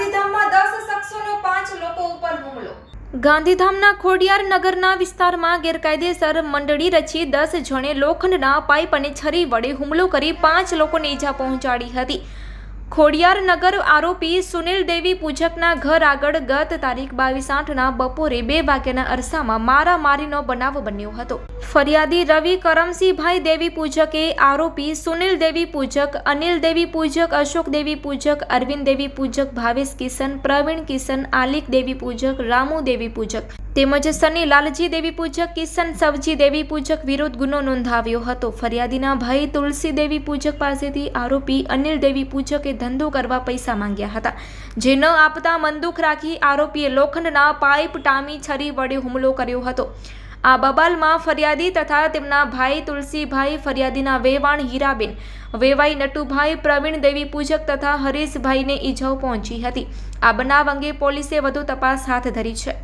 ગાંધીધામમાં દસ શખ્સોનો પાંચ લોકો ઉપર હુમલો. ગાંધીધામના ખોડિયાર નગરના વિસ્તારમાં ગેરકાયદેસર મંડળી રચી દસ જણે લોખંડના પાઇપ અને છરી વડે હુમલો કરી પાંચ લોકોને ઈજા પહોંચાડી હતી. ખોડિયાર નગર આરોપી સુનિલ દેવી પૂજકના ઘર આગળ ગત તારીખ બાવીસ આઠના બપોરે બે વાગ્યાના અરસામાં મારામારીનો બનાવ બન્યો હતો. ફરિયાદી રવિ કરમસિંહભાઈ દેવી પૂજકે આરોપી સુનિલ દેવી પૂજક, અનિલ દેવી પૂજક, અશોક દેવી પૂજક, અરવિંદ દેવી પૂજક, ભાવેશ કિશન, પ્રવીણ કિશન, આલિક દેવી પૂજક, રામુ દેવી પૂજક તેમજ સની લાલજી દેવી પૂજક, કિશન સવજી દેવી પૂજક વિરુદ્ધ ગુનો નોંધાવ્યો હતો. ફરિયાદીના ભાઈ તુલસી દેવી પૂજક પાસેથી આરોપી અનિલ દેવી પૂજકે ધંધો કરવા પૈસા માંગ્યા હતા. જે ન આપતા મંદુક રાખી આરોપીએ લોખંડના પાઇપ ટામી છરી વડે હુમલો કર્યો હતો. આ બબાલમાં ફરિયાદી તથા તેમના ભાઈ તુલસીભાઈ ફરિયાદીના વેવાણ હીરાબેન, વેવાઈ નટુભાઈ, પ્રવીણ દેવી પૂજક તથા હરીશભાઈને ઈજાઓ પહોંચી હતી. આ બનાવ અંગે પોલીસે વધુ તપાસ હાથ ધરી છે.